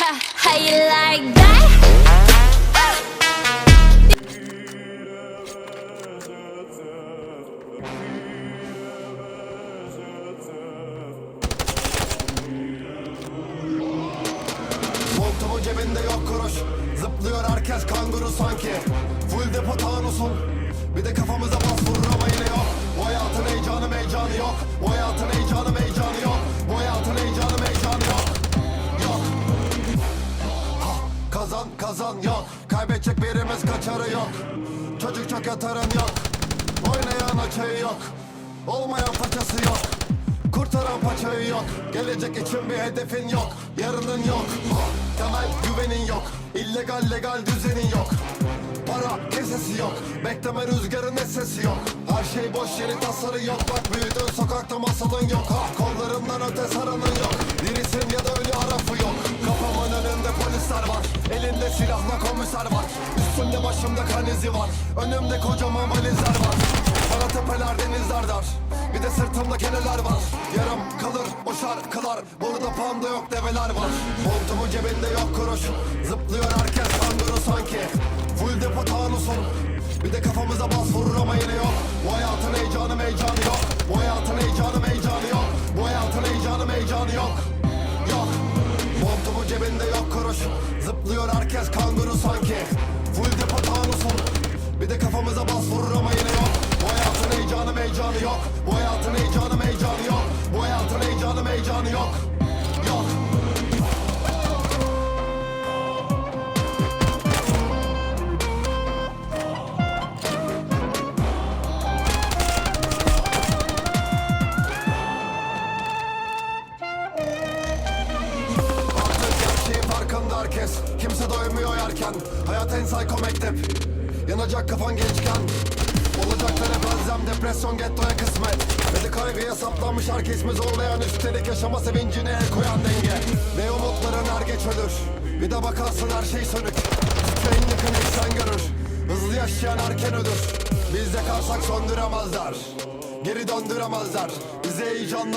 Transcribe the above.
How you like that? Cebinde yok kuruş. Zıplıyor herkes kanguru sanki. Full depo tanusun Bir de kafamıza bas vurur Kazan kazan yok. Kaybedecek birimiz kaçarı yok. Çocuk çok yatarın yok. Oynayan açayı yok. Olmayan paçası yok. Kurtaran paçayı yok. Gelecek için bir hedefin yok. Yarının yok. Ha, Temel güvenin yok. İllegal legal düzenin yok. Para kesesi yok. Bekleme rüzgarın sesi yok. Her şey boş yeri tasarı yok. Bak büyüdün sokakta masalın yok. Ha, Kollarından öte saranın yok. Dirisin ya da ölü arafı Elinde silahla komiser var. Üstümde başımda kan izi var. Önümde kocaman valizler var. Bana tepeler denizler dar. Bir de sırtımda keneler var. Yarım kalır o şarkılar Burada panda yok develer var. Montumun cebinde yok kuruş. Zıplıyor herkes kanguru sanki. Full depo tanusun. Bir de kafamıza bas vurur ama yine yok. Bu hayatın heyecanı meycanı yok. Bu hayatın heyecanı meycanı yok. Bu hayatın heyecanı meycanı yok. Yok. Montumun cebinde yok kuruş herkes kanguru herkes. Kimse doymuyor yerken. Hayat en psycho mektep. Yanacak kafan gençken. Olacaklara benzem depresyon gettoya kısmet. De kaygıya saplanmış herkes mi zorlayan? Üstelik yaşama sevincine el koyan denge. Ne umutların er geç ölür. Bir de bakarsın her şey sönük. En yakın eksen görür. Hızlı yaşayan erken ölür. Biz de kalsak söndüremezler. Geri döndüremezler. Bizi heyecanla